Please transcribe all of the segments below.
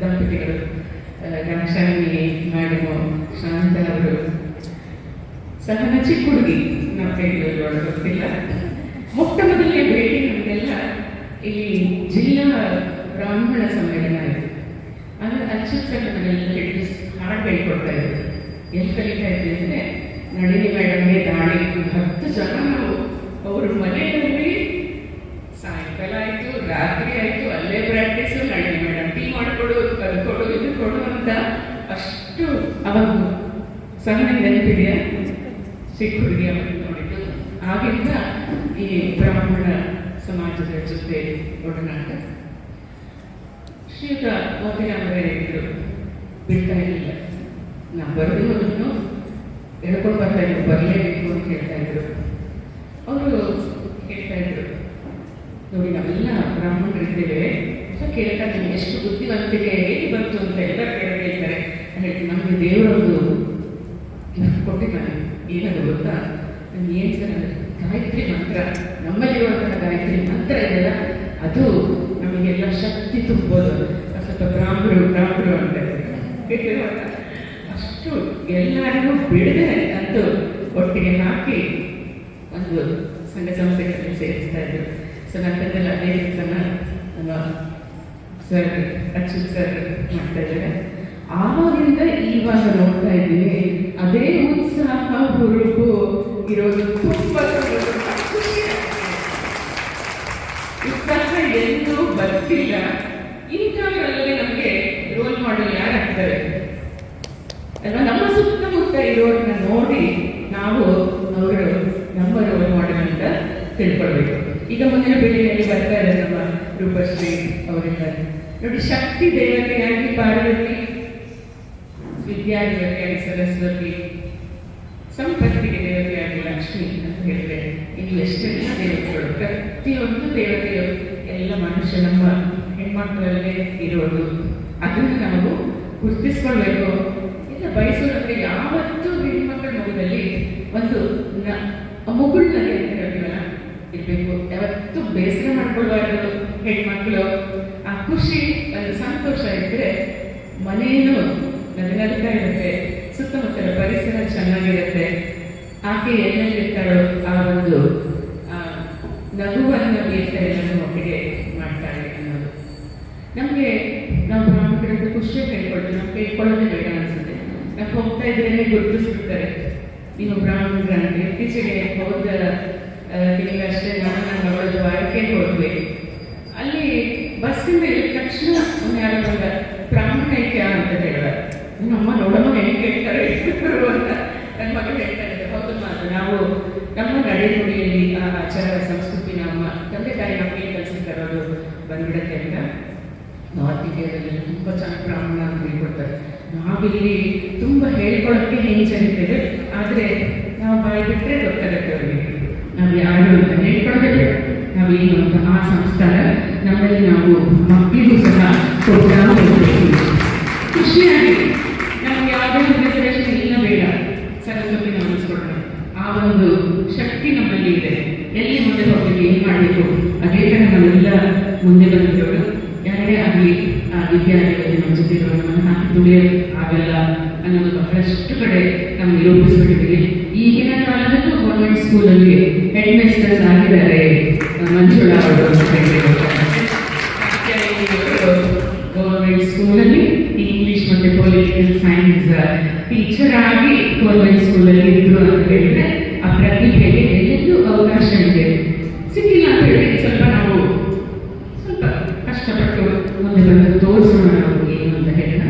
ದಂಪತಿಗಳು ಘನಶಾಲಿನಿ ಮೇಡಮು ಶಾಂತ ಅವರು. ಸಹ ಚಿಕ್ಕ ಹುಡುಗಿ ನಮ್ಮ ಬೆಂಗಳೂರು ಗೊತ್ತಿಲ್ಲ. ಮೊಟ್ಟ ಮೊದಲನೇ ಭೇಟಿ ನಮಗೆಲ್ಲ ಇಲ್ಲಿ ಜಿಲ್ಲಾ ಬ್ರಾಹ್ಮಣ ಸಮ್ಮೇಳನ ಆಯಿತು. ಅಂದ್ರೆ ಅಚ್ಯುತ್ ಸರ್ ನಮಗೆಲ್ಲ ಹೇಳಿ ಹಾಡು ಹೇಳ್ಕೊಡ್ತಾ ಇದ್ರು. ಎಲ್ಲಿ ಕಲಿತಾ ಅಂದರೆ, ನಳಿನಿ ಮೇಡಮ್ಗೆ ದಾಳಿ ಹತ್ತು ಜನ ನಾವು, ಅವರು ಮನೆಯಲ್ಲಿ ಸಾಯಂಕಾಲ ಆಯಿತು, ರಾತ್ರಿ ಆಯಿತು ಅಲ್ಲೇ ಪ್ರಾಕ್ಟೀಸು ನಳಿನಿ ಮೇಡಮ್ ಟೀ ಮಾಡಿಕೊಡು ಅದು ಕೊಡು ಇದು ಕೊಡು ಅಂತ ಅಷ್ಟು ಅವಾಗ ಸಣ್ಣ ನೆನಪಿದೆಯಾ ಚಿಕ್ಕ ಹುಡುಗಿ ಅವತ್ತು ನೋಡಿದ್ದು. ಆಗಿಂದ ಈ ಬ್ರಾಹ್ಮಣ ಸಮಾಜದ ಜೊತೆ ಒಡನಾಟ. ಶ್ರೀಯುತ ಮೋತಿರಾಮರೇ ಇದ್ರು ಬಿಡ್ತಾ ಇರಲಿಲ್ಲ ನಾವು ಬರೆದು ಅದನ್ನು ಹೇಳ್ಕೊಂಡು ಬರ್ತಾ ಇದ್ರು, ಬರಲೇಬೇಕು ಅಂತ ಹೇಳ್ತಾ ಇದ್ರು. ಅವರು ಹೇಳ್ತಾ ಇದ್ರು. ನೋಡಿ, ನಾವೆಲ್ಲ ಬ್ರಾಹ್ಮಣರಿದ್ದೇವೆ. ಕೇಳ್ತಾ ಇದ್ದೀನಿ, ಎಷ್ಟು ಬುದ್ಧಿವಂತಿಕೆ ಹೇಗೆ ಬಂತು ಅಂತ ಎಲ್ಲ ಕೇಳ್ತಾರೆ ನಮ್ಮ ನಮಗೆ ದೇವರೊಂದು ಗಿಫ್ಟ್ ಕೊಟ್ಟಿದ್ದಾನೆ. ಏನದು ಗೊತ್ತಾ? ನಮ್ಗೆ ಏನು ಸರ್ ಗಾಯತ್ರಿ ಮಂತ್ರ. ನಮ್ಮಲ್ಲಿರುವಂತಹ ಗಾಯತ್ರಿ ಮಂತ್ರ ಇದೆಯಲ್ಲ, ಅದು ನಮಗೆಲ್ಲ ಶಕ್ತಿ ತುಂಬೋದು ಸ್ವಲ್ಪ ಬ್ರಾಹ್ಮರು ಬ್ರಾಹ್ಮರು ಅಂತ. ಅಷ್ಟು ಎಲ್ಲರಿಗೂ ಬಿಡದೆ ಅಂತೂ ಒಟ್ಟಿಗೆ ಹಾಕಿ ಒಂದು ಸಂಘ ಸಂಸ್ಥೆಗಳಲ್ಲಿ ಸೇರಿಸ್ತಾ ಇದ್ರು. ಸೊ ನಂತರದಲ್ಲಿ ಅದೇ ಕೆಲಸನ ನಮ್ಮ ಸರ್ ಅಚ್ಯುತ್ ಸರ್ ಮಾಡ್ತಾ ಇದ್ದಾರೆ. ಆವಾಗಿಂದ ಇವಾಗ ನೋಡ್ತಾ ಇದ್ದೀವಿ. ಅದೇ ಉತ್ಸಾಹ ಹುರುಪು ಇರೋದು ತುಂಬ. ಉತ್ಸಾಹ ಎಲ್ಲೂ ಬರ್ತಿಲ್ಲ. ಇಂಥವರಲ್ಲಿ ನಮಗೆ ರೋಲ್ ಮಾಡೆಲ್ ಯಾರಾಗ್ತಾರೆ? ಅಲ್ವಾ? ನಮ್ಮ ಸುತ್ತಮುತ್ತ ಇರೋರನ್ನ ನೋಡಿ ನಾವು ಅವರು, ನಮ್ಮ ರೋಲ್ ಮಾಡೆಲ್ ಅಂತ ತಿಳ್ಕೊಳ್ಬೇಕು. ಈಗ ಮುಂದಿನ ಬೆಳೆಯಲ್ಲಿ ಬರ್ತಾ ಇದೆ ನಮ್ಮ ರೂಪಶ್ರೀ ಅವರೆಲ್ಲ. ನೋಡಿ, ಶಕ್ತಿ ದೇವತೆಯಾಗಿ ಪಾರ್ವತಿ ವಿದ್ಯಾದೇವತೆಯಾಗಿ ಸರಸ್ವತಿ ಸಂಪತ್ತಿಗೆ ದೇವತೆಯಾಗಿ ಲಕ್ಷ್ಮಿ ಅಂತ ಹೇಳಿದ್ರೆ, ಇದು ಎಷ್ಟೆಲ್ಲ ದೇವತೆಗಳು, ಪ್ರತಿಯೊಂದು ದೇವತೆಯು ಎಲ್ಲ ಮನುಷ್ಯ ನಮ್ಮ ಹೆಣ್ಮಕ್ಳಲ್ಲೇ ಇರೋದು. ಅದನ್ನು ನಾವು ಗುರುತಿಸ್ಕೊಳ್ಬೇಕು. ಇಲ್ಲ ಬಯಸೋದಂದ್ರೆ ಯಾವತ್ತೂ ಹೆಣ್ಮಕ್ಳ ಮಗುದಲ್ಲಿ ಒಂದು ಮುಗುಳ್ನಗೆ ಅಂತ ಹೇಳ್ತೀವಲ್ಲ, ಇರಬೇಕು. ಯಾವತ್ತೂ ಬೇಸರ ಮಾಡ್ಕೊಳ್ಬಾರ್ದು ಹೆಣ್ಮಕ್ಳು. ಆ ಖುಷಿ ಸಂತೋಷ ಇದ್ರೆ ಮನೆಯೂ ನಗನಗ್ತಾ ಇರುತ್ತೆ ಸುತ್ತಮುತ್ತಲ ಪರಿಸರ ಚೆನ್ನಾಗಿರುತ್ತೆ. ಆಕೆ ಎಲ್ಲೆಲ್ಲಿರ್ತಾಳೋ ಆ ಒಂದು ನಗುವನ್ನು ಬೀರ್ತಾರೆ ನನ್ನ ಮಕ್ಕಳಿಗೆ ಮಾಡ್ತಾಳೆ ಅನ್ನೋದು. ನಮಗೆ ನಾವು ಪ್ರಾಮುಖ್ಯತೆ ಖುಷಿಯೇ ಕೇಳ್ಕೊಳ್ತೀವಿ ನಮ್ಗೆ ಕೇಳ್ಕೊಳ್ಳೋದೇ ಬೇಡ ಅನ್ಸುತ್ತೆ. ನಾವು ಹೋಗ್ತಾ ಇದ್ರೇನೆ ಗುರುತಿಸ್ಬಿಡ್ತಾರೆ. ನೀವು ಬ್ರಾಹ್ಮಣರ ಅಂತ ಇತ್ತೀಚೆಗೆ ಹೋದ ತಿಂಗಳಷ್ಟೇ ನಾನು ನನ್ನ ಮಗಳ ಜ್ವಾರಕ್ಕೆ ಹೋದ್ವಿ. ಅಲ್ಲಿ ಬಸ್ಸಿಂದ ಇಳಿದ ತಕ್ಷಣ ಅವ್ನು ಯಾರೋ ಬಂದ ಬ್ರಾಹ್ಮಣ ಐಕ್ಯ ಅಂತ ನಮ್ಮ ನೋಡಮ್ಮ ಹೆಂಗೆ ಕೇಳ್ತಾರೆ ಅಂತ ನನ್ನ ಮಗಳು ಹೇಳ್ತಾ ಇದ್ದಾರೆ. ಹೌದು ಮಾತು ನಾವು ನಮ್ಮ ನಡೆನುಡಿಯಲ್ಲಿ ಆ, ಆಚಾರ ಸಂಸ್ಕೃತಿ ನಮ್ಮ ತಂದೆ ತಾಯಿ ನಮಗೆ ಕಲಿಸಿದ್ದಾರೆ ಅದು ಬಂದ್ಬಿಡತ್ತೆ ಅಂತ. ನಾರ್ತ್ ಇಂಡಿಯಾದಲ್ಲಿ ತುಂಬ ಚೆನ್ನಾಗಿ ಬ್ರಾಹ್ಮಣ ಅಂತ ಹೇಳ್ಕೊಡ್ತಾರೆ. ನಾವಿಲ್ಲಿ ತುಂಬ ಹೇಳ್ಕೊಳಕ್ಕೆ ಹಿಂಜರಿತೇವೆ, ಆದರೆ ನಾವು ಬಾಯಿ ಬಿಟ್ಟರೆ ಗೊತ್ತಾಗುತ್ತೆ ಅವರಿಗೆ. ನಾವು ಯಾರು ಅಂತ ಹೇಳ್ಕೊಳ್ಬೇಕು. ನಾವು ಏನು ಅಂತ ಆ ಸಂಸ್ಕಾರ ನಮ್ಮಲ್ಲಿ ನಾವು ಮಕ್ಕಳಿಗೂ ಸಹ ಕೊಡ್ತಾ ಹೋಗ್ಬೇಕು. ಖುಷಿಯಾಗಿ ನಮ್ಗೆ ಯಾವುದೇ ರಿಸರ್ವೇಷನ್ ಇಲ್ಲ ಬೇಡ ಸರಸ್ವತಿ ನಾವು ಉಳಿಸ್ಕೊಡೋಣ ಆ ಒಂದು ಶಕ್ತಿ ನಮ್ಮಲ್ಲಿ ಇದೆ ಎಲ್ಲಿ ಹೋಗ್ಬೇಕು ಏನು ಮಾಡಬೇಕು? ಅದೇ ಥರ ನಾವೆಲ್ಲ ಮುಂದೆ ಬಂದಿರೋರು ಯಾರೇ ಆಗಲಿ ಆ ವಿದ್ಯಾರ್ಥಿಗಳಿಗೆ ನಮ್ಮ ಜೊತೆ ಹಾಕಿ ಆಗಲ್ಲ ಅನ್ನೋದು ಬಹಳಷ್ಟು ಕಡೆ ನಾವು ನಿರೂಪಿಸ್ಬಿಟ್ಟಿದ್ದೀವಿ. ಈಗಿನ ಕಾಲದಲ್ಲೂ ಗೌರ್ಮೆಂಟ್ ಸ್ಕೂಲಲ್ಲಿ ಹೆಡ್ ಮಿಸ್ಟರ್ಸ್ ಆಗಿದ್ದಾರೆ. ಮಂಜುಳಾ ಅವರು ಗೌರ್ಮೆಂಟ್ ಸ್ಕೂಲಲ್ಲಿ ಇಂಗ್ಲಿಷ್ ಮತ್ತೆ ಪೊಲಿಟಿಕಲ್ ಸೈನ್ಸ್ ಟೀಚರ್ ಆಗಿ ಗೌರ್ಮೆಂಟ್ ಸ್ಕೂಲಲ್ಲಿ ಇದ್ರು ಅಂತ ಹೇಳಿದ್ರೆ, ಆ ಪ್ರತಿಭೆಗೆ ಎಲ್ಲೆಲ್ಲೂ ಅವಕಾಶ ಇದೆ. ಸಿಕ್ಕಿಲ್ಲ ಅಂತ ಹೇಳಿ ಸ್ವಲ್ಪ ನಾವು ಸ್ವಲ್ಪ ಕಷ್ಟಪಟ್ಟು ಮುಂದೆ ಬಂದು ತೋರಿಸೋಣ ನಾವು ಏನು ಅಂತ ಹೇಳೋಣ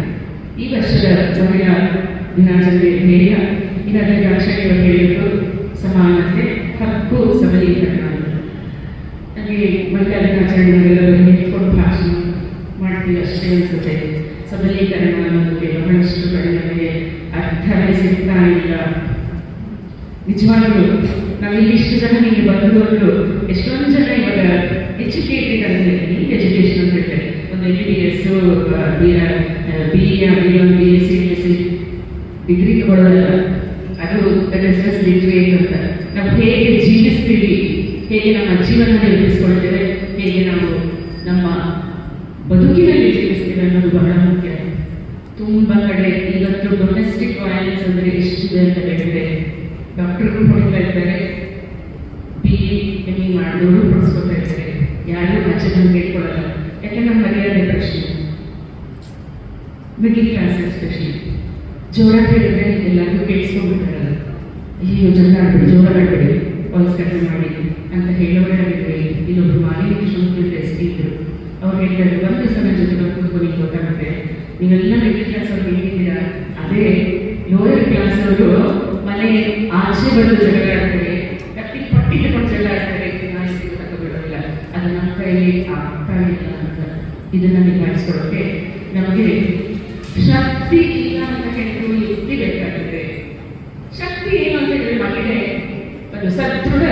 ಈ ವರ್ಷದ ಮಹಿಳಾ ದಿನಾಚರಣೆ ಧ್ಯೇಯ ಇದರಲ್ಲಿ ಅಕ್ಷರ ಹೇಳಿದ್ರು ಸಮಾನತೆ ಹಕ್ಕು ಸಬಲೀಕರಣ ನನಗೆ ಮಹಿಳಾ ದಿನಾಚರಣೆಗಳೆಲ್ಲರೂ ಹೇಳ್ಕೊಂಡು ಭಾಷಣ ಮಾಡ್ತೀವಿ ಅಷ್ಟೇ ಅನಿಸುತ್ತೆ ಸಬಲೀಕರಣ ಅನ್ನೋದಕ್ಕೆ ಬಹಳಷ್ಟು ಕಡೆ ನಮಗೆ ಅರ್ಥವೇ ಸಿಗ್ತಾ ಇಲ್ಲ ನಿಜವಾಗ್ಲೂ ನಾವಿಲ್ಲಿ ಇಷ್ಟು ಜನ ನಿಮಗೆ ಬಂದವರು ಎಷ್ಟೊಂದು ಜನ ಇವಾಗ ಎಜುಕೇಟೆಡ್ ಅಂದರೆ ಎಜುಕೇಶನ್ ಅಂತ ಹೇಳ್ತಾರೆ. ಒಂದು M B S B B B M B S C B S C degree ತಗೊಳ್ಳೋದಲ್ಲ. ಅದು ರೆಸಿಡೆನ್ಸ್ ಲಿಟ್ರೇಟ್ ಅಂತ. ನಾವು ಹೇಗೆ ಜೀವಿಸ್ತೀವಿ, ಹೇಗೆ ನಮ್ಮ ಜೀವನ ನಿರ್ಮಿಸ್ಕೊಳ್ತೇವೆ ಹೇಗೆ ನಾವು ನಮ್ಮ ಬದುಕಿನಲ್ಲಿ ಜೀವಿಸ್ತೀವಿ ಅನ್ನೋದು ಬಹಳ ಮುಖ್ಯ. ತುಂಬ ಕಡೆ ಇವತ್ತು ಡೊಮೆಸ್ಟಿಕ್ ವಯಲೆನ್ಸ್ ಅಂದರೆ ಎಷ್ಟಿದೆ ಅಂತ ಹೇಳಿದ್ರೆ ಡಾಕ್ಟರ್ಗಳು ಹೊಡಿತಾ ಇದ್ದಾರೆ ಬಿ ಎಂ ಇ ಮಾಡಿದವರು ಹೊಡಿಸ್ಕೊತಾ ಇದ್ದಾರೆ ಯಾರು ಆಚೆ ಬಂದು ಕೇಳ್ಕೊಳ್ಳಲ್ಲ ಯಾಕಂದ್ರೆ ಮರ್ಯಾದೆ ಪ್ರಶ್ನೆ ಮಿಡ್ಲ್ ಕ್ಲಾಸ್ ಎಸ್ಪೆಷಲಿ ಜೋರ ಕೇಳಿದ್ರೆ ಎಲ್ಲರಿಗೂ ಕೇಳಿಸ್ಕೊಂಡ್ಬಿಟ್ಟಾರಲ್ಲ ಅಯ್ಯೋ ಜಗಳ ಆಡ್ಬೇಡಿ ಜೋರ ಆಡ್ಬೇಡಿ ವಾಯ್ಸ್ ಕಡಿಮೆ ಮಾಡಿ ಅಂತ ಹೇಳೋರಾಗಿದ್ರೆ ಇಲ್ಲೊಬ್ರು ಮಾಲಿನಿ ಎಸ್ ಪಿ ಇದ್ರು. ಅವ್ರು ಹೇಳ್ತಾರೆ ಒಂದು ನನ್ನ ಜೊತೆ ಕೂತ್ಕೊಂಡು ನಿಮ್ಗೆ ಗೊತ್ತಾಗುತ್ತೆ. ನೀವೆಲ್ಲ ಮಿಡ್ಲ್ ಕ್ಲಾಸ್ ಅವ್ರು ಹೇಗಿದ್ದೀರಾ? ಅದೇ ಲೋಯರ್ ಕ್ಲಾಸ್ ಅವರು ಮನೆ ಆಚೆ ಬಂದು ಜಗಳ ಆಡ್ತಾರೆ ಕಟ್ಟಿ ಪಟ್ಟಿ ತಗೊಂಡು ಜಗಳ ಆಡ್ತಾರೆ ನಾಯಿ ಸಿಗುತ್ತೆ ಬಿಡೋದಿಲ್ಲ. ಅದು ನಮ್ಮ ಕೈಯಲ್ಲಿ ಆಗ್ತಾ ಇಲ್ಲ ಅಂತ ಇದನ್ನ ನಿಭಾಯಿಸ್ಕೊಳ್ಳೋಕೆ ನಮಗೆ ಶಕ್ತಿ ಇಲ್ಲ ಅಂತ ಹೇಳಿದ್ರು ಯುಕ್ತಿ ಬೇಕಾಗುತ್ತೆ ಶಕ್ತಿ ಏನು ಅಂತ ಹೇಳಿದ್ರೆ ಮಹಿಳೆ ಒಂದು ಸದೃಢ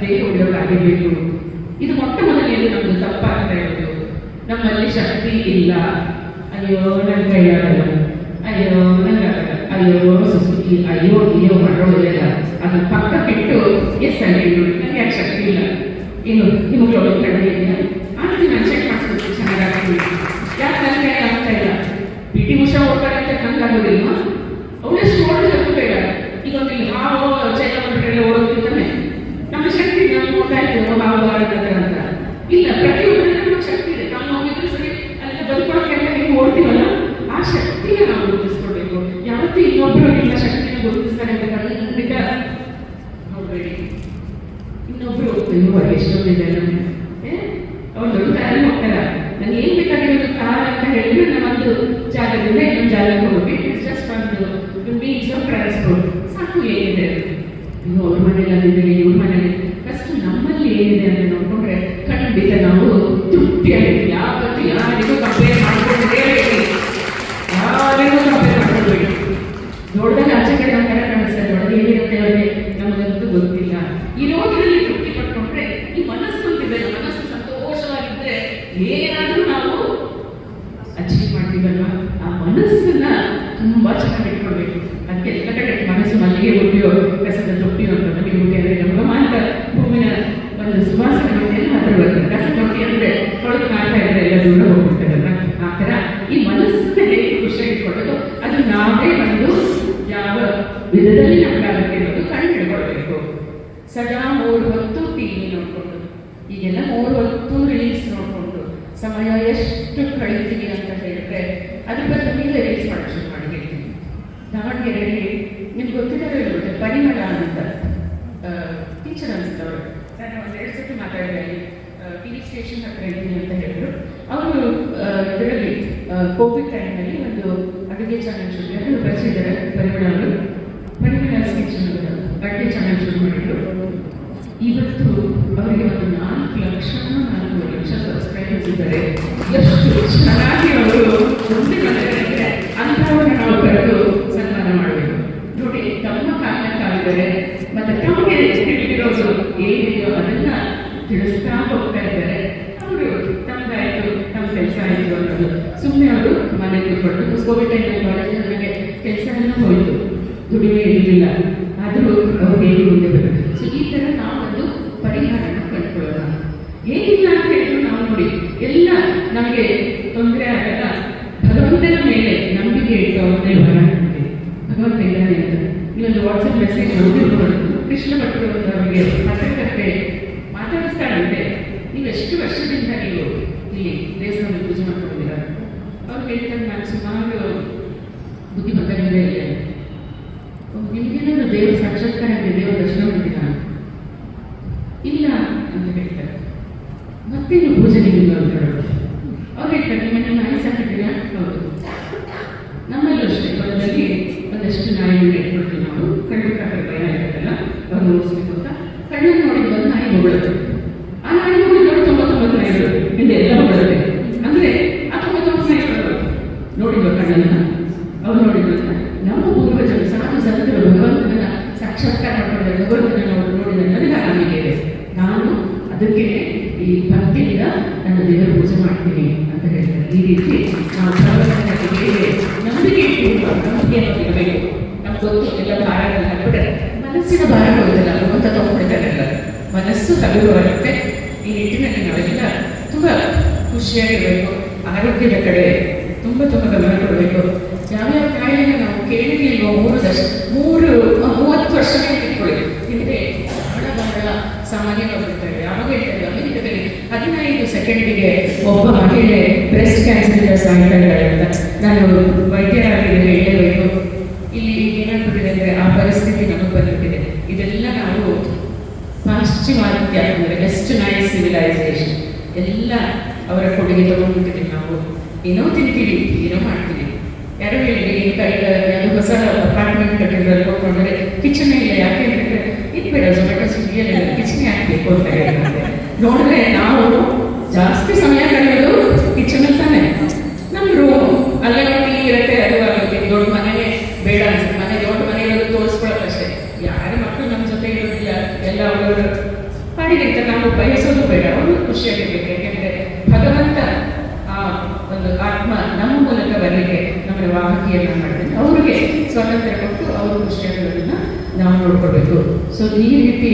ದೇಹ ಉಳ್ಳವರಾಗಿರ್ಬೇಕು ಇದು ಮೊಟ್ಟ ಮೊದಲನೇದು ನಮ್ದು ತಪ್ಪಾಗ್ತಾ ಇರೋದು. ನಮ್ಮಲ್ಲಿ ಶಕ್ತಿ ಇಲ್ಲ. ಅಯ್ಯೋ ನನ್ನ ಕೈಯಾಗಲ್ಲ. ಅಯ್ಯೋ ನನ್ನ ಅಯ್ಯೋ ಸುಸುಕಿ ಅಯ್ಯೋ ಅಯ್ಯೋ ಮಾಡೋದಿಲ್ಲ ಅದನ್ನ ಬಿಟ್ಟು ಎಸ್ ಅಲ್ಲಿ ನನಗೆ ಯಾಕೆ ಶಕ್ತಿ ಇಲ್ಲ? ಏನು ಹಿಮೋಗ್ಲೋಬಿನ್ ಕಡಿಮೆ ಇದೆಯಾ ಆದ್ರೆ ನಾನು ಚೆಕ್ ಮಾಡಿಸ್ಬೇಕು ಚೆನ್ನಾಗಾಗ್ತೀನಿ ಯಾಕೆ ನನ್ನ ಕೈ ಆಗ್ತಾ ಇಲ್ಲ ಪಿ ಟಿ ಉಷಾ ಹೋಗ್ತಾರೆ ಅಂತ ನಂಗೆ ಆಗೋದಿಲ್ವಾ ಅವಳೆಷ್ಟು ಓಡೋದಕ್ಕೂ ಬೇಡ ಈಗ ಒಂದು ಇಲ್ಲಿ ಹಾವು ಚೈನ ಬಂದ್ಬಿಟ್ರೆ ಓಡೋಗ್ತಿದ್ದಾನೆ ನಮ್ಮ ನಾವು ಹಾವು ಆಡೋದ್ರ ಅಂತ ಇಲ್ಲ ಪ್ರತಿಯೊಬ್ಬರಿಗೆ ನಮ್ಮ ಶಕ್ತಿ ಇದೆ ನಾವು ನೋವಿದ್ರು ಸರಿ ಅಲ್ಲೆಲ್ಲ ಬದುಕೊಳ್ಳೋಕೆ ಅಂತ ಹೇಗೆ ಓಡ್ತೀವಲ್ಲ ಆ ಶಕ್ತಿನ ನಾವು ಗುರುತಿಸ್ಕೊಳ್ಬೇಕು ಯಾವತ್ತೂ ಇನ್ನೊಬ್ಬರು ಇಲ್ಲ ಶಕ್ತಿನ ಗುರುತಿಸ್ತಾರೆ ಅಂತ ಖಂಡಿತ ನೋಡ್ಬೇಡಿ ಇನ್ನೊಬ್ರು ಅಯ್ಯೋ ಎಷ್ಟೊಂದಿದೆ ನಮ್ಗೆ ದೊಡ್ಡದಾಗಿ ಆಚೆ ಕಡೆ ನಮ್ಮ ಕಡೆ ಕಾಣಿಸ್ತಾರೆ ದೊಡ್ಡದು ಏನಿರುತ್ತೆ ಅವರಿಗೆ? ನಮಗಂತೂ ಗೊತ್ತಿಲ್ಲ. ಇರೋದ್ರಲ್ಲಿ ತೃಪ್ತಿ ಪಡ್ಕೊಂಡ್ರೆ ಈ ಮನಸ್ಸು ಸಂತೋಷವಾಗಿದ್ರೆ ಏನಾದ್ರೂ ನಾವು ಅಚೀವ್ ಮಾಡ್ತೀವಲ್ವ ಆ ಮನಸ್ಸನ್ನ ತುಂಬಾ ಚೆನ್ನಾಗಿ ಇಟ್ಕೊಳ್ಬೇಕು ಅದಕ್ಕೆ ಎಲ್ಲ ಕಡೆ ಮನಸ್ಸು ಮಲ್ಲಿಗೆ ಹುಟ್ಟಿಯೋ ಕಸದ ತೊಟ್ಟಿಯೋ ಅಂತ ನಮಗೆ ಹುಟ್ಟಿ ಅಂದ್ರೆ ನಮ್ಮ ಮಾತ್ರ ಹೂವಿನ ಒಂದು ಸುವಾಸನೆ ಎಲ್ಲ ಮಾತಾಡ್ಬೇಕು ಕಸ ತೊಟ್ಟಿ ಅಂದ್ರೆ ತೊಳೆದು ಮಾಡ್ತಾ ಇದ್ರೆ ಎಲ್ಲ ದೂರ ಹೋಗ್ಬಿಡ್ತಾರಲ್ಲ ಆ ಥರ ಈ ಮನಸ್ಸನ್ನ ಹೇಗೆ ಖುಷಿಯಾಗಿ ಇಟ್ಕೊಳ್ಳೋದು ಅದು ನಾವೇ ಒಂದು ಯಾವ ವಿಧದಲ್ಲಿ ನಮಗಾಗುತ್ತೆ ಅನ್ನೋದು ಕಂಡು ಹಿಡ್ಕೊಳ್ಬೇಕು ಸದಾ ಮೂರು ಹೊತ್ತು ಟಿವಿ ನೋಡ್ಕೊಂಡು ಈಗೆಲ್ಲ ಮೂರು ಹೊತ್ತು ರೀಲ್ಸ್ ನೋಡ್ಕೊಂಡು ಸಮಯ ಎಷ್ಟು ಕಳೀತೀವಿ ಅಂತ ಹೇಳಿದ್ರೆ ಅದ್ರ ಬಗ್ಗೆ ಮೇಲೆ ರೀಲ್ಸ್ ಮಾಡೋಕ್ಕೆ ಶುರು ಮಾಡಿ ದಾವಣಗೆರೆಯಲ್ಲಿ ನಿಮ್ಗೆ ಗೊತ್ತಿದ್ದಾರೆ ಪರಿಮಳ ಅಂತ? ಟೀಚರ್ ಅನಿಸ್ತವರು ನಾನು ಒಂದು ಎರಡು ಸತಿ ಮಾತಾಡಿದೆ ಟಿ ವಿ ಸ್ಟೇಷನ್ ಹತ್ರ ಇದ್ದೀನಿ ಅಂತ ಹೇಳಿದ್ರು. ಅವರು ಇದರಲ್ಲಿ ಕೋವಿಡ್ ಟೈಮ್ನಲ್ಲಿ ಒಂದು ಅಡುಗೆ ಚಾನಲ್ ಶುರು ಅದು ಪರಿಮಳ ಅವರು ಪರಿಮಳ ಕಿಚನ್ ಅಡುಗೆ ಚಾನಲ್ ಶುರು ಮಾಡಿದ್ರು ಇವತ್ತು ಅವರಿಗೆ ಒಂದು ನಾಲ್ಕು ಲಕ್ಷ ನಾಲ್ಕು ಲಕ್ಷ ಸಬ್ಸ್ಕ್ರೈಬರ್ಸ್ ಇದ್ದಾರೆ ಎಷ್ಟು ಚೆನ್ನಾಗಿ ಅವರು ಬಂದಿದ್ದಾರೆ ಅಂಥವ್ರನ್ನ ನಾವು ಕರೆದು ಸನ್ಮಾನ ಮಾಡಬೇಕು. ನೋಡಿ, ತಮ್ಮ ಕಾಲ ಕಾಲಿದ್ದಾರೆ ಮತ್ತೆ ತಮಗೆ ತಿಳಿದಿರೋದು ಏನಿದೆಯೋ ಅದನ್ನ ತಿಳಿಸ್ತಾ ಹೋಗ್ತಾ ಇದ್ದಾರೆ. ಅವರು ತಮ್ದಾಯ್ತು ತಮ್ಮ ಕೆಲಸ ಆಯಿತು ಅನ್ನೋದು ಸುಮ್ಮನೆ ಅವರು ಮನೆಗೆ ಕೂತ್ಕೊಂಡು ಕೋವಿಡ್ ಟೈಮಲ್ಲಿ ಕಾಲೇಜ್ ನನಗೆ ಕೆಲಸ ಎಲ್ಲ ಹೋಯಿತು. ದುಡಿಮೆ ಇರಲಿಲ್ಲ ಆದರೂ ಅವ್ರು ಹೇಗೆ ಮುಂದೆ ಬರಬೇಕು ಸೊ ಈ ಥರ ನಾವೊಂದು ಪರಿಹಾರನ ಕಂಡುಕೊಳ್ಳೋಣ ಏನಿಲ್ಲ ಅಂತ ಹೇಳಿದ್ರು ನಾವು ನೋಡಿ ಎಲ್ಲ ನಮಗೆ ತೊಂದರೆ ಆಗಲ್ಲ ಭಗವಂತನ ಮೇಲೆ ನಂಬಿಕೆ ಇಟ್ಟು ಅವನ್ನೇ ಹೊರ ಹಾಕ್ತೀವಿ ಭಗವಂತ ಇದ್ದಾನೆ ಅಂತ ಇನ್ನೊಂದು ವಾಟ್ಸಪ್ ಮೆಸೇಜ್ ನೋಡಿರ್ಬೋದು ಕೃಷ್ಣ ಭಟ್ರು ಅಂತ ಅವರಿಗೆ ಪತ್ರಕರ್ತೆ ಮಾತಾಡಿಸ್ತಾರಂತೆ ನೀವು ಎಷ್ಟು ವರ್ಷದಿಂದ ನೀವು ಇಲ್ಲಿ ದೇವಸ್ಥಾನದಲ್ಲಿ ಮಾಡ್ಕೊಂಡಿದ್ದಾರೆ ಅವ್ರು ಹೇಳ್ತಾರೆ ನಾನು ಸುಮಾರು ಬುದ್ಧಿಮಂತನಿಂದ ಇಲ್ಲ ನಿಮ್ಗೇನಾದ್ರು ದೇವರ ಸಾಕ್ಷಾತ್ಕಾರ ಇದೆ ದೇವರ ದರ್ಶನ ಮಾಡಿದ್ದೀರಾ? ಇಲ್ಲ ಅಂತ ಹೇಳ್ತಾರೆ. ಮತ್ತೇನು ಪೂಜೆ ನಿಮ್ಗೆ ಅಂತ ಹೇಳೋದು ಅವ್ರು ಹೇಳ್ತಾರೆ ನಿಮ್ಮನ್ನ ನಾಯಿ ಸಾಕಿದ್ದೀರಾ ಹೌದು ನಮ್ಮಲ್ಲೂ ಅಷ್ಟೇ ಹೊಲದಲ್ಲಿ ಒಂದಷ್ಟು ನಾಯಿಗಳನ್ನ ಇಟ್ಕೊಳ್ತೀವಿ ನಾವು ಕಳ್ಳು ಕಾಕರ ಭಯ ಇರುತ್ತಲ್ಲ ಅವ್ರು ಓಡಿಸ್ಬೇಕು ಅಂತ ಕಳ್ಳನ್ನು ನೋಡಿ ಬಂದು ನಾಯಿ ಹೊಗಳತ್ತೆ ಆ ನಾಯಿ ನೋಡಿ ನೋಡಿ ತೊಂಬತ್ತೊಂಬತ್ತು ನಾಯಿಗಳು ಹಿಂದೆ ಎಲ್ಲ ಹೊಗಳತ್ತೆ ಅಂದ್ರೆ ಆ ತೊಂಬತ್ತೊಂಬತ್ತು ನಾಯಿಗಳು ನೋಡಿದ್ವ ಕಣ್ಣನ್ನ ಅವ್ರು ನೋಡಿದ್ವ ನಮ್ಮ ಪೂರ್ವಜರು ಸಾಧು ಸಂತರು ಭಗವಂತನ ಸಾಕ್ಷಾತ್ಕಾರ ಮಾಡಿಕೊಂಡ ಭಗವಂತನ ಅವರು ನೋಡಿದ ನನಗೆ ಆರಾಮಿಗೆ ಇದೆ ನಾನು ಅದಕ್ಕೆ ಈ ಭಕ್ತಿಯಿಂದ ನನ್ನ ದೇವರ ಪೂಜೆ ಮಾಡ್ತೀನಿ ಅಂತ ಹೇಳ್ತಾರೆ ಈ ರೀತಿ ನಾವು ಹೇಗೆ ನಂಬಿಕೆ ಇಟ್ಟು ಎಲ್ಲ ಭಾರಗಳು ಹಾಕ್ಬಿಟ್ರೆ ಮನಸ್ಸಿನ ಭಾರ ಹೋಗುತ್ತಲ್ಲ ಭಗವಂತ ತಗೊಂಡ್ಬಿಡ್ತಾರಲ್ಲ ಮನಸ್ಸು ಹಗುರವಾಗುತ್ತೆ ಈ ನಿಟ್ಟಿನಲ್ಲಿ ನಾವೆಲ್ಲ ತುಂಬ ಖುಷಿಯಾಗಿರಬೇಕು ಆರೋಗ್ಯದ ಕಡೆ ತುಂಬ ತುಂಬ ಗಮನ ಕೊಡಬೇಕು. ಯಾವ್ಯಾವ ಕಾಯಿಲೆನ ನಾವು ಕೇಳಿರ್ಲಿಲ್ವೋ ಮೂರು ದಶ ಮೂರು ಮೂವತ್ತು ವರ್ಷನೇ ಇಟ್ಕೊಳ್ಳಿ. ಹಿಂದೆ ಬಹಳ ಬಹಳ ಸಾಮಾನ್ಯವಾಗಿರ್ತವೆ ಯಾವಾಗ ಹೇಳ್ತಾರೆ ಅಮೆರಿಕದಲ್ಲಿ ಹದಿನೈದು ಸೆಕೆಂಡಿಗೆ ಒಬ್ಬ ಮಹಿಳೆ ಬ್ರೆಸ್ಟ್ ಕ್ಯಾನ್ಸರ್ ಸಾಯ್ತಾಳೆ ಅಂತ. ನಾನು ವೈದ್ಯರಾಗಿ ಹೇಳಬೇಕು. ಇಲ್ಲಿ ಏನಾಗ್ಬಿಟ್ಟಿದೆ ಅಂದರೆ ಆ ಪರಿಸ್ಥಿತಿ ನಮಗೆ ಬಂದ್ಬಿಟ್ಟಿದೆ. ಇದೆಲ್ಲ ನಾವು ಪಾಶ್ಚಿಮಾತ್ಯ, ಅಂದರೆ ವೆಸ್ಟರ್ನೈಸ್ ಸಿವಿಲೈಸೇಷನ್ ಎಲ್ಲ ಅವರ ಕೊಡುಗೆ ತಗೊಂಡ್ಬಿಟ್ಟಿದ್ದೀವಿ ನಾವು. ಏನೋ ತಿಂತೀವಿ, ಏನೋ ಮಾಡ್ತೀವಿ. ಯಾರೋ ಹೇಳಿ ಅದು ಹೊಸ ಅಪಾರ್ಟ್ಮೆಂಟ್ ಕಟ್ಟಿದ್ರಲ್ಲಿ ಹೋಗ್ಕೊಂಡ್ರೆ ಕಿಚನ್ ಇಲ್ಲ, ಯಾಕೆ ಅಂತಂದ್ರೆ ಇದು ಬೇಡ ಜೊಮೆಟೊ ಸ್ವಿಗ್ಗಿಯಲ್ಲಿ ಕಿಚನ್ ಹಾಕ್ಬೇಕು ಅಂತ ಹೇಳಿದ್ರೆ. ನೋಡಿದ್ರೆ ನಾವು ಜಾಸ್ತಿ ಸಮಯ ಕಳೆಯೋದು ಕಿಚನ್ ತಾನೆ. ನಮ್ಮ ರೂಮ್ ಅಲ್ಲೇ ಇರುತ್ತೆ, ಅದು ಆಗುತ್ತೆ ದೊಡ್ಡ ಮನೆಗೆ ಬೇಡ ಅನ್ಸುತ್ತೆ. ಮನೆ, ದೊಡ್ಡ ಮನೆ ಇರೋದು ತೋರಿಸ್ಕೊಳ್ಳೋಕ್ಕಷ್ಟೇ ಯಾರ ಮಕ್ಕಳು ನಮ್ಮ ಜೊತೆ ಇರೋದಿಲ್ಲ, ಎಲ್ಲ ಅವರು ಪಾಡಿಗಿರ್ತಾರೆ ನಾವು ಬಯಸೋದು ಬೇಡ ಅವರು ಖುಷಿಯಾಗಿರ್ಬೇಕು ಯಾಕೆಂದ್ರೆ ಭಗವಂತ ಆ ಒಂದು ಆತ್ಮ ನಮ್ಮ ಮೂಲಕ ಬರಲಿಕ್ಕೆ ನಮ್ಮ ವಾಹಕಿಯನ್ನ ಮಾಡಿದ್ರೆ ಅವ್ರಿಗೆ ಸ್ವಾತಂತ್ರ್ಯ ಕೊಟ್ಟು ಅವರು ವಿಷಯಗಳನ್ನು ನಾವು ನೋಡ್ಕೋಬೇಕು ಸೊ ಈ ರೀತಿ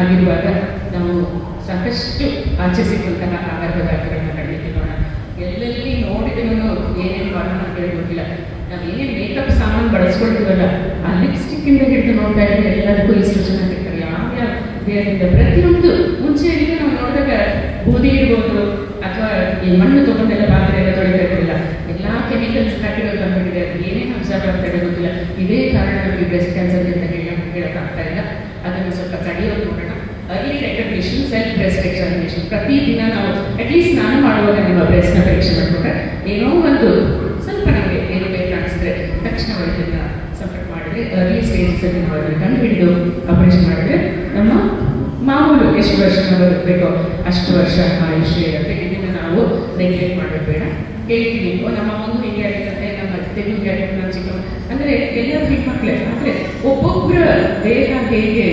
ಆಗಿರುವಾಗ ನಾವು ಸಾಕಷ್ಟು ಆಚರಿಸಿದಂತಹ ಆಹಾರ ಪದಾರ್ಥಗಳನ್ನ ಕಡಲಿಕ್ಕೆ ನೋಡೋಣ. ಎಲ್ಲೆಲ್ಲಿ ನೋಡಿದ್ರು ಏನೇನು ಮಾಡೋಣ ಅಂತ ಗೊತ್ತಿಲ್ಲ. ನಾವು ಏನೇನು ಮೇಕಪ್ ಸಾಮಾನು ಬಳಸ್ಕೊಳ್ತೀವಲ್ಲ, ಆ ಲಿಪ್ಸ್ಟಿಕ್ ಇಂದ ಹಿಡಿದು ನೋಡ್ತಾ ಇದ್ರೆ ಎಲ್ಲದಕ್ಕೂ ಇಷ್ಟು ಜನ ಸಿಗ್ತಾರೆ ಯಾವ ದೇಹದಿಂದ ಪ್ರತಿಯೊಂದು ಮುಂಚೆ ನಾವು ನೋಡಿದಾಗ ಬೂದಿ ಇರ್ಬೋದು, ಅಥವಾ ಈ ಮಣ್ಣು ತೊಗೊಂಡೆಲ್ಲ ಪಾತ್ರೆ ಎಲ್ಲ ತೊಳಿತಾ ಕೆಮಿಕಲ್ಸ್ ಹಾಕಿರೋದು ಬಂದ್ಬಿಟ್ಟಿದೆ. ಅದು ಏನೇನು ಅಬ್ಸರ್ವ್ ಆಗ್ತಾ ಇದೆ ಗೊತ್ತಿಲ್ಲ. ಇದೇ ಕಾರಣ ನಮಗೆ ಬ್ರೆಸ್ಟ್ ಕ್ಯಾನ್ಸರ್ ಅಂತ ಹೇಳಿ ಹೇಳಕ್ಕಾಗ್ತಾ ಇಲ್ಲ. ಅದನ್ನು ಸ್ವಲ್ಪ ತಡೆಯೋದು ನೋಡೋಣ. Early recognition self breast examination ಪ್ರತಿದಿನ ನಾವು ಅಟ್ಲೀಸ್ಟ್ ನಾನು ಮಾಡುವಾಗ ನಿಮ್ಮ ಬ್ರೆಸ್ಟ್ನ ಪರೀಕ್ಷೆ ಮಾಡಿಕೊಂಡ್ರೆ ಏನೋ ಒಂದು ಸ್ವಲ್ಪ ನಮಗೆ ಏನು ಬೇಕು ಕಾಣಿಸಿದ್ರೆ ತಕ್ಷಣ ವೈದ್ಯರನ್ನ ಸಂಪರ್ಕ ಮಾಡಿದ್ರೆ ಅರ್ಲಿ ಸ್ಟೇಜಸ್ ಅಲ್ಲಿ ನಾವು ಅದನ್ನು ಕಂಡುಹಿಡಿದು ಆಪರೇಷನ್ ಮಾಡಿದ್ರೆ ನಮ್ಮ ಮಾಮೂಲು ಎಷ್ಟು ವರ್ಷ ನಾವು ಇರಬೇಕೋ ಅಷ್ಟು ವರ್ಷ ಆಯುಷ್ಯ ಇರುತ್ತೆ. ಇದನ್ನು ನಾವು ನೆಗ್ಲೆಕ್ಟ್ ಮಾಡೋದು ಓ, ನಮ್ಮ ಅಮ್ಮಗೂ ಹೀಗೆ ಆಗಿರುತ್ತೆ ನಮ್ಮ ಅತ್ತೆಗೂ ಹೀಗೆ ಆಗಿರುತ್ತೆ ನಮ್ಮ ಚಿಕ್ಕ ಅಂದರೆ ಎಲ್ಲರೂ ಹೆಣ್ಮಕ್ಳೇ. ಅಂದರೆ ಒಬ್ಬೊಬ್ಬರ ದೇಹ ಹೇಗೆ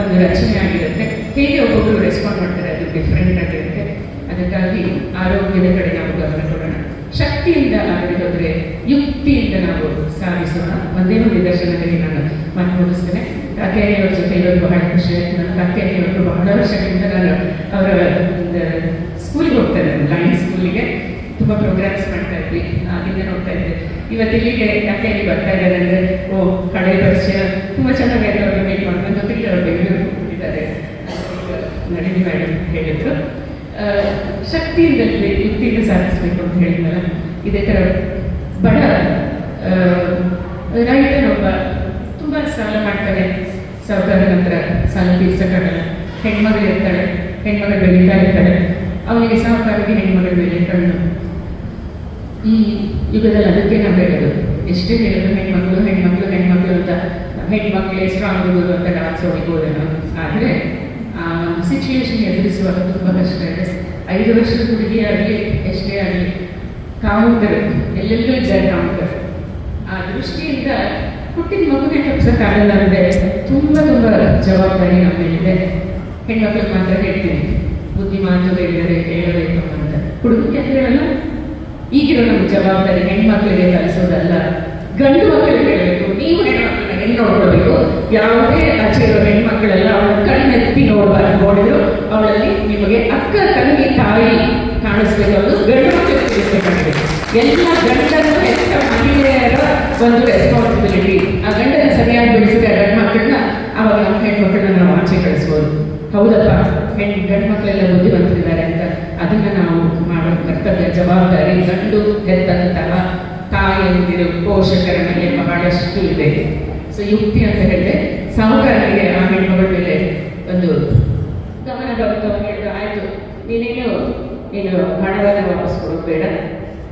ಒಂದು ರಚನೆ ಆಗಿರುತ್ತೆ, ಹೇಗೆ ಒಬ್ಬೊಬ್ಬರು ರೆಸ್ಪಾಂಡ್ ಮಾಡ್ತಾರೆ, ಅದು ಡಿಫ್ರೆಂಟ್ ಆಗಿರುತ್ತೆ. ಅದಕ್ಕಾಗಿ ಆರೋಗ್ಯದ ಕಡೆ ನಾವು ಗಮನ ಕೊಡೋಣ. ಶಕ್ತಿಯಿಂದ ಆಗದಿರೋದ್ರೆ ಯುಕ್ತಿಯಿಂದ ನಾವು ಸಾಧಿಸೋಣ. ಒಂದೇ ಒಂದು ನಿದರ್ಶನದಲ್ಲಿ ನಾನು ಮಾತು ಮುಗಿಸ್ತೇನೆ. ಕಾಕೇರಿಯವ್ರ ಜೊತೆ ಇರೋದು ಬಹಳ ಖುಷಿ ಆಯಿತು. ನನ್ನ ಕಾಕೇರಿಯವರು ಬಹಳ ವರ್ಷಗಳಿಂದ ನಾನು ಅವರ ಸ್ಕೂಲ್ಗೆ ಹೋಗ್ತಾರೆ ಲೈನ್ ಸ್ಕೂಲಿಗೆ ತುಂಬ ಪ್ರೋಗ್ರಾಮ್ಸ್ ಮಾಡ್ತಾ ಇದ್ವಿ. ಆಗಿಂದ ನೋಡ್ತಾ ಇದ್ದೆ. ಇವತ್ತು ಇಲ್ಲಿಗೆ ಯಾಕೆ ಇಲ್ಲಿ ಬರ್ತಾ ಇದ್ದಾರೆ ಅಂದರೆ ಓ ಕಳೆ ಪರಿಚಯ ತುಂಬ ಚೆನ್ನಾಗಿ ಅವ್ರಿಗೆ ಮೀಟ್ ಮಾಡ್ಕೊಂಡು ಗೊತ್ತಿಲ್ಲ ಅವ್ರು ಬೆಂಗಳೂರಿಗೆ ಹೋಗ್ತಿದ್ದಾರೆ ನಳಿನಿ ಮೇಡಮ್ ಹೇಳಿದ್ರು. ಆ, ಶಕ್ತಿಯಿಂದ ಇದೆ, ಯುಕ್ತಿಯಿಂದ ಸಾಧಿಸಬೇಕು ಅಂತ ಹೇಳಿದ್ನಲ್ಲ ಇದೇ ಥರ ಬಡ ರೈತನೊಬ್ಬ ತುಂಬ ಸಾಲ ಮಾಡ್ತಾರೆ ಸರ್ಕಾರ ನಂತರ ಸಾಲ ತೀರ್ಸಕ್ಕಾಗಲ್ಲ. ಹೆಣ್ಮಗಳು ಇರ್ತಾಳೆ ಹೆಣ್ಮಗಳು ಬೆಳೀತಾ ಇರ್ತಾಳೆ ಅವನಿಗೆ ಸಾವುಕಾರಿಗೆ ಹೆಣ್ಮಗಳು ಬೆಳೆ ಕಣ್ಣು ಈ ಯುಗದಲ್ಲಿ ಅದಕ್ಕೆ ನಾವು ಹೇಳೋದು ಎಷ್ಟು ಹೇಳಿದ್ರು ಹೆಣ್ಮಕ್ಳು ಹೆಣ್ಮಕ್ಳು ಹೆಣ್ಮಕ್ಳು ಅಂತ. ಹೆಣ್ಮಕ್ಳೇ ಸ್ಟ್ರಾಂಗ್ ಅಂತ ಡಾನ್ಸ್ ಹೊಡಿಬೋದೇನೋ ಆದರೆ, ಆ ಸಿಚುವೇಶನ್ ಎದುರಿಸುವಾಗ ತುಂಬ ಕಷ್ಟ ಇದೆ. ಐದು ವರ್ಷದ ಹುಡುಗಿ ಆಗಲಿ, ಎಷ್ಟೇ ಆಗಲಿ ಕಾಮುಕರು ಎಲ್ಲೆಲ್ಲೂ ಇದ್ದಾರೆ ಕಾಮುಕರು ಆ ದೃಷ್ಟಿಯಿಂದ ಹುಟ್ಟಿದ ಮಗುಗೆ ತಪ್ಪಿಸೋಕ್ಕಾಗಲ್ಲ ಅಂದರೆ ತುಂಬ ತುಂಬ ಜವಾಬ್ದಾರಿ ನಮ್ಮ ಮೇಲಿದೆ ಹೆಣ್ಮಕ್ಳಿಗೆ ಮಾತ್ರ ಹೇಳ್ತೀನಿ ಬುದ್ಧಿ ಮಾತು ಹೇಳಿದರೆ ಹೇಳಬೇಕು ಅಂತ. ಹುಡುಗಿ ಅಂತ ಹೇಳಲ್ಲ ಈಗಿರೋ ನಮ್ಮ ಜವಾಬ್ದಾರಿ ಹೆಣ್ಮಕ್ಳಿಗೆ ಕಲಿಸೋದಲ್ಲ. ಗಂಡು ಮಕ್ಕಳಿಗೆ ಹೇಳಬೇಕು, ನೀವು ಹೆಣ್ಮಕ್ಳನ್ನ ಹೆಣ್ಣು ನೋಡ್ಕೋಬೇಕು? ಯಾವುದೇ ಆಚೆ ಇರೋ ಹೆಣ್ಮಕ್ಳೆಲ್ಲ ಅವಳ ಕಣ್ಣೆತ್ತಿ ನೋಡಬಾರ್ದು. ನೋಡಿದ್ರು ಅವಳಲ್ಲಿ ನಿಮಗೆ ಅಕ್ಕ, ತಂಗಿ, ತಾಯಿ ಕಾಣಿಸ್ಬೇಕು. ಅದು ಗಂಡು ಮಕ್ಕಳಿಗೆ ತಿಳಿಸ್ಬೇಕಾಗಿದೆ ಎಲ್ಲ ಗಂಡನ್ನು ಹೆತ್ತ ಮಹಿಳೆಯರ ಒಂದು ರೆಸ್ಪಾನ್ಸಿಬಿಲಿಟಿ ಆ ಗಂಡನ ಸರಿಯಾಗಿ ಬೆಳೆಸಿದ ಗಂಡು ಮಕ್ಕಳನ್ನ ಅವಾಗ ನಮ್ಮ ಹೆಣ್ಮಕ್ಳನ್ನ ನಾವು ಆಚೆ ಕಳಿಸ್ಬೋದು. ಹೌದಪ್ಪ? ಹೆಣ್ಣು ಗಂಡು ಮಕ್ಕಳೆಲ್ಲ ಬುದ್ಧಿವಂತರಿದ್ದಾರೆ ಅಂತ. ಅದನ್ನ ನಾವು ಮಾಡೋ ಕರ್ತವ್ಯ ಜವಾಬ್ದಾರಿ ಗಂಡು ಹೆತ್ತಂತಹ ತಾಯಿಯಂದಿರು ಪೋಷಕರ ಮೇಲೆ ಬಹಳಷ್ಟು ಇದೆ. ಸೊ ಯುಕ್ತಿ ಅಂತ ಹೇಳಿದ್ರೆ ಸಾಹುಕಾರರಿಗೆ ಆ ಹೆಣ್ಮಗಳ ಮೇಲೆ ಒಂದು ಗಮನ ಬಂತು ಹೇಳಿದ್ರು, ಆಯ್ತು, ನೀನೇನು ನೀನು ಹಣವನ್ನು ವಾಪಸ್ ಕೊಡೋದು ಬೇಡ.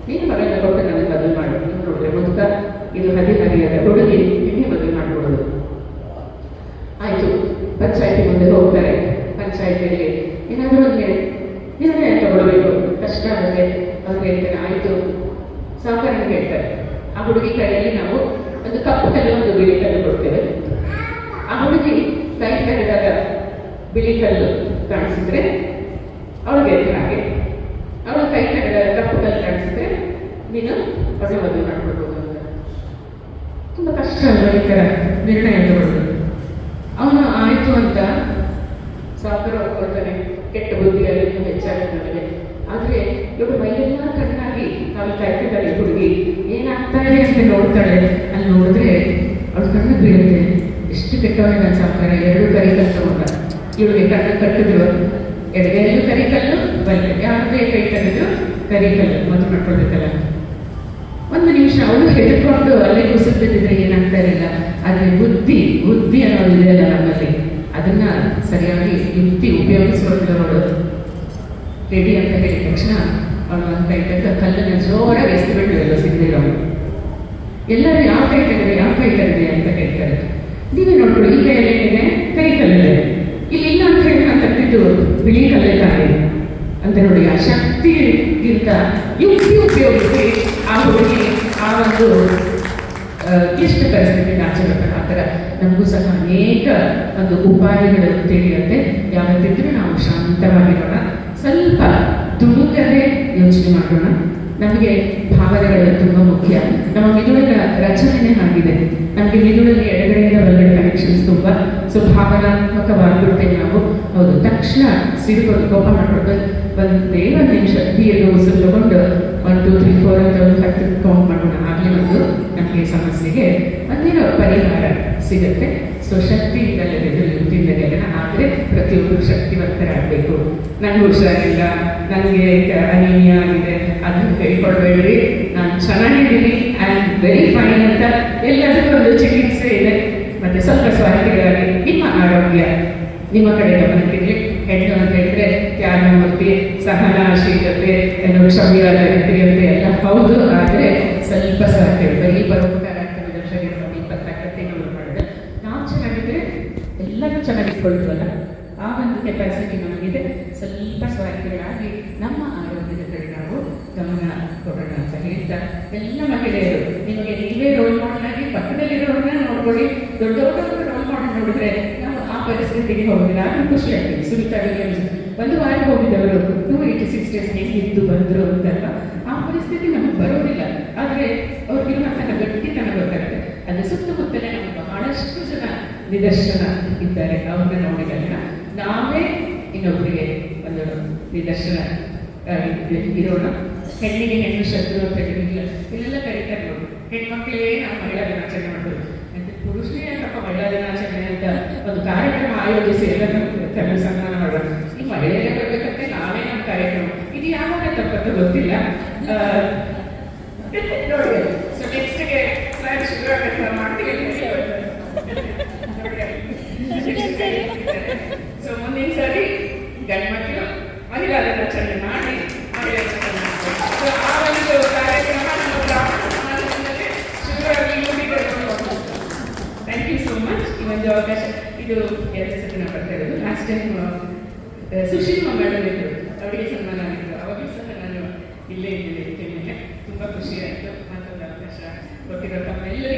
ನೀನು ಮಗನ ಕೊಟ್ಟು ನನಗೆ ಬದಲು ಮಾಡು. ನೋಡಿದ್ರೆ ಮುಕ್ತ ಇದು ಹದಿಹರಿಯದ ಹುಡುಗಿ, ನಿನ್ನೆ ಬದಲು ಮಾಡಿಕೊಡೋದು ಆಯ್ತು, ಪಂಚಾಯತಿ ಮುಂದೆ ಹೋಗ್ತಾರೆ. ಪಂಚಾಯತಿಯಲ್ಲಿ ಏನಾದರೂ ಒಂದು ನಿರ್ಣಯ ತಗೊಳ್ಬೇಕು ಕಷ್ಟ ಆಗುತ್ತೆ ಅವ್ರಿಗೆ ಹೇಳ್ತಾರೆ ಆಯ್ತು. ಸಾವುಕಾರನಿಗೆ ಹೇಳ್ತಾರೆ, ಆ ಹುಡುಗಿ ಕೈಯಲ್ಲಿ ನಾವು ಒಂದು ಕಪ್ಪು ಕಲ್ಲು ಒಂದು ಬಿಳಿ ಕಲ್ಲು ಕೊಡ್ತೇವೆ. ಆ ಹುಡುಗಿ ಕೈ ಕರೆದಾಗ ಬಿಳಿ ಕಲ್ಲು ಕಾಣಿಸಿದ್ರೆ ಅವಳಿಗೆ ಹಾಗೆ. ಅವಳು ಕೈ ಕರೆದಾಗ ಕಪ್ಪು ಕಲ್ಲು ಕಾಣಿಸಿದ್ರೆ ನೀನು ಹೊಸ ಮದುವೆ ಮಾಡ್ಕೊಳ್ಬೋದು ಅಂತ. ತುಂಬ ಕಷ್ಟ ಅಲ್ಲ ಈ ಥರ ನಿರ್ಣಯ ತಗೊಳ್ಳೋದು? ಅವನು ಆಯಿತು ಅಂತ ಸಾಕಾರ ಒಪ್ಕೊಳ್ತಾನೆ, ಕೆಟ್ಟ ಬುದ್ಧಿಯಲ್ಲಿ ಹೆಚ್ಚಾಗಿ ನನಗೆ ಆದರೆ ಇವಳು ಮೈಯೆಲ್ಲ ಕಣ್ಣಾಗಿ ಕಾಲು ಕಾಯ್ತಿದ್ದಾಳೆ ಈ ಹುಡುಗಿ ಏನಾಗ್ತಾ ಇದೆ ಅಂತ ನೋಡ್ತಾಳೆ, ಅಲ್ಲಿ ನೋಡಿದ್ರೆ ಅವಳು ಕಣ್ಣು ಬೀಳುತ್ತೆ. ಎಷ್ಟು ಕೆಟ್ಟವನ್ನ ಸಾಕಾರ ಎರಡು ಕರಿಕಲ್ಲು ತಗೊಂಡ. ಇವಳಿಗೆ ಕಣ್ಣು ಕಟ್ಟಿದ್ರು. ಎಡಗೈಯಲ್ಲೂ ಕರಿಕಲ್ಲು ಬಲ್ಲೆ ಯಾವುದೇ ಕೈ ತೆಗೆದು ಕರಿಕಲ್ಲು ಮದುವೆ ಮಾಡ್ಕೊಳ್ಬೇಕಲ್ಲ. ಒಂದು ನಿಮಿಷ ಅವಳು ಹೆದರ್ಕೊಂಡು ಅಲ್ಲೇ ಕುಸಿದ್ಬಿಟ್ಟಿದ್ರೆ ಏನಾಗ್ತಾ ಇರಲಿಲ್ಲ. ಆದರೆ ಬುದ್ಧಿ ಬುದ್ಧಿ ಅನ್ನೋದು ಇದೆಯಲ್ಲ ನಮ್ಮಲ್ಲಿ. ಅದನ್ನ ಸರಿಯಾಗಿ ಯುಕ್ತಿ ಉಪಯೋಗಿಸ್ಕೊಂಡವಳು ರೆಡಿ ಅಂತ ಹೇಳಿದ ತಕ್ಷಣ ಅವಳು ಅಂತ ತೆಗೆದು ಕಲ್ಲನ್ನು ಜೋರಾಗಿ ಎಸ್ದು ಬಿಟ್ಟಿರಲ್ಲ ಅವಳು ಎಲ್ಲರೂ ಯಾವ ಕೈ ತೆಗೆದೆ ಯಾವ ಕೈ ತೆಗೆದೆ ಅಂತ ಕೇಳ್ತಾರೆ ನೀವೇ ನೋಡ್ಕೊಳ್ಳಿ, ಈ ಕೈಯಲ್ಲಿ ಏನಿದೆ? ಕೈ ಕಲ್ಲಿದೆ ಇಲ್ಲಿ ಇಲ್ಲ ಅಂತ ಹೇಳಿ ನಾನು ತೆಗೆದಿದ್ದು ಬಿಳಿ ಕಲ್ಲೇ ತಾನೆ ಅಂತ ನೋಡಿ, ಆ ಶಕ್ತಿಗಿಂತ ಯುಕ್ತಿ ಉಪಯೋಗಿಸಿ ಆ ಹುಡುಗಿ ಆ ಒಂದು ಕ್ಲಿಷ್ಟ ಪರಿಸ್ಥಿತಿ ಆಚೆ ಬರ್ತಾರೆ ಆ ಥರ ನಮಗೂ ಸಹ ಅನೇಕ ಒಂದು ಉಪಾಯಗಳು ತಿಳಿಯುತ್ತೆ. ಯಾವತ್ತಿದ್ರೂ ನಾವು ಶಾಂತವಾಗಿರೋಣ. ಸ್ವಲ್ಪ ತುಣುಕದೆ ಯೋಚನೆ ಮಾಡೋಣ. ನಮಗೆ ಭಾವನೆಗಳು ತುಂಬ ಮುಖ್ಯ. ನಮ್ಮ ಮಿದುಳಿನ ರಚನೆನೇ ಆಗಿದೆ ನಮಗೆ ಮಿದುಳಲ್ಲಿ ಎಡಗಡೆಯಿಂದ ಒಳಗಡೆ ಕನೆಕ್ಷನ್ಸ್ ತುಂಬ ಸೊ ಭಾವನಾತ್ಮಕವಾಗಿಬಿಡ್ತೇವೆ ನಾವು. ಹೌದು, ತಕ್ಷಣ ಸಿಡಿಕೊಂಡು ಕೋಪ ಮಾಡ್ಕೊಂಡು ಒಂದೇ ಒಂದು ನಿಮಿಷ ಬಿಯಲ್ಲಿ ಉಸಿರು ತಗೊಂಡು ಒನ್ ಟೂ ತ್ರೀ ಫೋರ್ ಅಂತ ಒಂದು ಕೌಂಟ್ ಮಾಡೋಣ. ಆಗಲೇ ಒಂದು ನಮಗೆ ಸಮಸ್ಯೆಗೆ ಒಂದೇನೋ ಪರಿಹಾರ ಸಿಗುತ್ತೆ. ಸೊ ಶಕ್ತಿ ಇದ್ದಲ್ಲದೆ ಯುಕ್ತಿಯಿಂದಲೇ ಆದರೆ ಪ್ರತಿಯೊಬ್ಬರು ಶಕ್ತಿವಂತರಾಗಬೇಕು. ನನಗೆ ಹುಷಾರಿಲ್ಲ, ನನಗೆ ಅನಿಮಿಯಾ ಆಗಿದೆ ಅದನ್ನು ಕೈ ಕೊಡಬೇಡ್ರಿ ನಾನು ಚೆನ್ನಾಗಿದ್ದೀನಿ ಐ ಆಮ್ ವೆರಿ ಫೈನ್ ಅಂತ ಎಲ್ಲದಕ್ಕೂ ಒಂದು ಚಿಕಿತ್ಸೆ ಇದೆ. ಮತ್ತೆ ಸ್ವಲ್ಪ ಸ್ವಾರ್ಥಿಗಳಾಗಿ ನಿಮ್ಮ ಆರೋಗ್ಯ, ನಿಮ್ಮ ಕಡೆ ಗಮನಕ್ಕಿರಲಿ ಹೆಣ್ಣು ಅಂತ ಹೇಳಿದ್ರೆ ತ್ಯಾಗಮೂರ್ತಿ, ಸಹನಾಶೀಲತೆ ಕ್ಷಮ್ಯತೆ ಎಲ್ಲ ಹೌದು, ಆದರೆ ಸ್ವಲ್ಪ ಸಹ ಬರೀ ಪರೋಪಕಾರ ಚೆನ್ನಾಗಿಟ್ಕೊಳ್ತೀವಲ್ಲ ಆ ಒಂದು ಕೆಪಾಸಿಟಿ ನಮಗಿದೆ. ಸ್ವಲ್ಪ ಸ್ವಾರ್ಥಿಗಳಾಗಿ ನಮ್ಮ ಆರೋಗ್ಯದ ಕಡೆ ನಾವು ಗಮನ ಕೊಡೋಣ ಅಂತ ಹೇಳ್ತಾ ಎಲ್ಲ ಮಹಿಳೆಯರು, ನಿಮಗೆ ನೀವೇ ರೋಲ್ ಮಾಡಲ್ ಆಗಿ ಪಕ್ಕದಲ್ಲಿರೋರನ್ನ ನೋಡ್ಕೊಳ್ಳಿ. ದೊಡ್ಡವರನ್ನು ರೋಲ್ ಮಾಡಿ ನೋಡಿದ್ರೆ ನಾವು ಆ ಪರಿಸ್ಥಿತಿಗೆ ಹೋಗಿಲ್ಲ ನಾನು ಖುಷಿ ಆಗ್ತೀನಿ ಸುನಿತಾ ವಿಲಿಯಮ್ಸ್, ಒಂದು ವಾರ ಹೋಗಿದ್ದವರು ಟೂ ಏಯ್ಟಿ ಸಿಕ್ಸ್ ಡೇಸ್ ಹೇಗಿದ್ದು ಬಂದರು ಅಂತಲ್ಲ ಆ ಪರಿಸ್ಥಿತಿ ನಮಗೆ ಬರೋದಿಲ್ಲ. ಆದರೆ ಅವ್ರಿಗಿರುವಂತಹ ಗಟ್ಟಿತನ ಗೊತ್ತಾಗುತ್ತೆ ಅದು ಸುತ್ತಮುತ್ತಲೇ ನಿದರ್ಶನ ಇದ್ದಾರೆ, ಅವ್ರನ್ನ ನೋಡಿದಾಗ. ನಾವೇ ಇನ್ನೊಬ್ಬರಿಗೆ ಒಂದು ನಿದರ್ಶನ ಇರೋಣ. ಹೆಣ್ಣಿಗೆ ಹೆಣ್ಣು ಶತ್ರು ಅಂತ ಹೇಳಿಲ್ಲ ಇಲ್ಲೆಲ್ಲ ಕರೀತಾರೆ ನೋಡಿ. ಹೆಣ್ಮಕ್ಳೇ ನಾವು ಮಹಿಳಾ ದಿನಾಚರಣೆ ಮಾಡೋದು ಮತ್ತೆ ಪುರುಷನೇ ಏನಪ್ಪ ಮಹಿಳಾ ದಿನಾಚರಣೆ ಅಂತ ಒಂದು ಕಾರ್ಯಕ್ರಮ ಆಯೋಜಿಸಿ ಎಲ್ಲರನ್ನೂ ಕರೆದು ಸನ್ಮಾನ ಮಾಡೋಣ ಈ ಮಹಿಳೆಯರೇ ಬರಬೇಕಂತೆ ನಾವೇ ನಮ್ಮ ಕಾರ್ಯಕ್ರಮ. ಇದು ಯಾವಾಗ ತಪ್ಪಂತ ಗೊತ್ತಿಲ್ಲ. ನೋಡಿ ಸೊ ನೆಕ್ಸ್ಟ್ಗೆ ಆಗುತ್ತೆ ಮಾಡ್ತೀವಿ ಸೊ ಮುಂದಿನ ಸರಿ ಗಂಡು ಮಹಿಳಾ ದಿನಾಚರಣೆ ಮಾಡಿ ರೂಢೀಕರಣಗೊಂಡು ಥ್ಯಾಂಕ್ ಯು ಸೋ ಮಚ್ ಈ ಒಂದು ಅವಕಾಶ, ಇದು ಎರಡು ಸತಿ ಲಾಸ್ಟ್ ಟೈಮ್ ಸುಶೀಲ್ ಮಗಳ ಅವರಿಗೆ ಸನ್ಮಾನ ಆಗಿತ್ತು ಅವಾಗಲೂ ಸಹ ನಾನು ಇಲ್ಲೇ ಇದ್ದೀನಿ. ತುಂಬ ಖುಷಿ ಆಯಿತು. ಮತ್ತೊಂದು ಅವಕಾಶ ಕೊಟ್ಟಿರೋ ತಮ್ಮೆಲ್ಲರಿಗೂ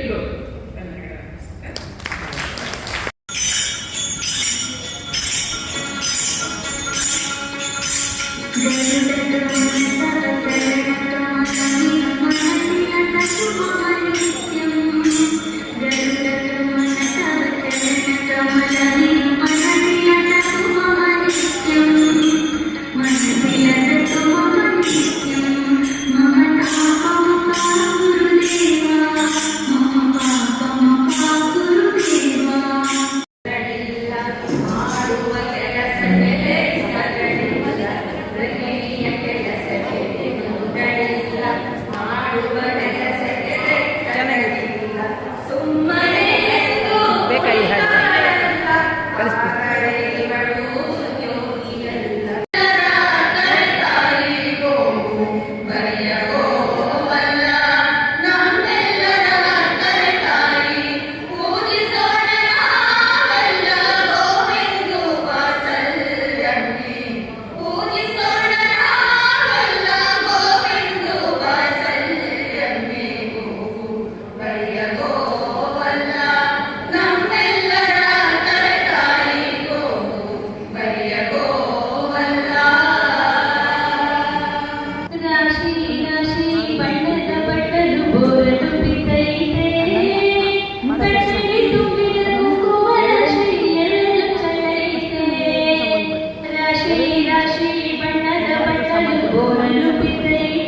శ్రీ బండద బట్టలు పితరి